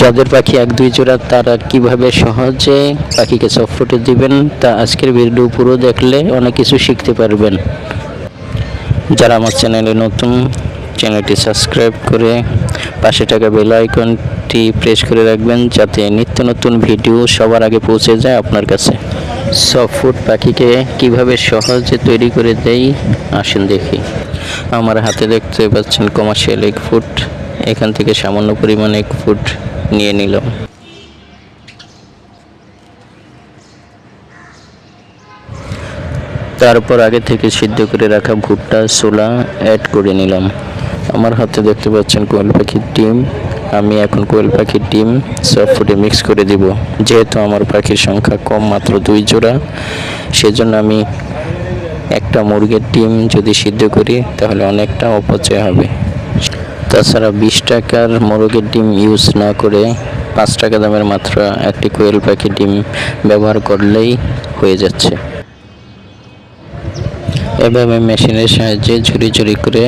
যাদের পাখি এক দুই জোড়া, তারা কীভাবে সহজে পাখিকে চটফটে দিবেন, তা আজকের ভিডিও পুরো দেখলে অনেক কিছু শিখতে পারবেন। যারা আমার চ্যানেলে নতুন, চ্যানেলটি সাবস্ক্রাইব করে পাশে থাকা বেল আইকনটি প্রেস করে রাখবেন, যাতে নিত্য নতুন ভিডিও সবার আগে পৌঁছে যায় আপনার কাছে। সব ফুড পাখিকে কীভাবে সহজে তৈরি করে দেই, আসেন দেখি। আমার হাতে দেখতে পাচ্ছেন কমার্শিয়াল এক ফুড এখান থেকে সামান্য পরিমাণে এক ফুড নিয়ে নিলাম তারপর আগে থেকে সিদ্ধ করে রাখা ভুট্টা, ছোলা অ্যাড করে নিলাম। আমার হাতে দেখতে পাচ্ছেন কোয়েল পাখির ডিম। আমি এখন কোয়েল পাখির ডিম সব ফুটে মিক্স করে দিব। যেহেতু আমার পাখির সংখ্যা কম মাত্র দুই জোড়া, সেজন্য আমি একটা মুরগির ডিম যদি সিদ্ধ করি, তাহলে অনেকটা অপচয় হবে। তাছাড়া বিশ টাকার মোরগের ডিম ইউজ না করে পাঁচ টাকা দামের মাত্র একটি কোয়েল পাখির ডিম ব্যবহার করলেই হয়ে যাচ্ছে। এভাবে মেশিনের সাহায্যে ঝুরি ঝুরি করে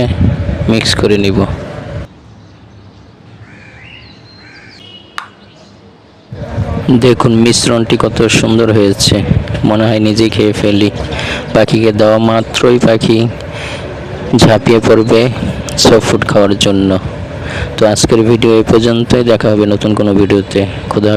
মিক্স করে নিব। দেখুন মিশ্রণটি কত সুন্দর হয়েছে। মনে হয় নিজে খেয়ে ফেলি। পাখিকে দেওয়া মাত্রই পাখি ঝাঁপিয়ে পড়বে। সব ফুড খাওয়ার জন্য তো আজকের ভিডিও এই পর্যন্তই, দেখা হবে নতুন কোনো ভিডিওতে খুদা।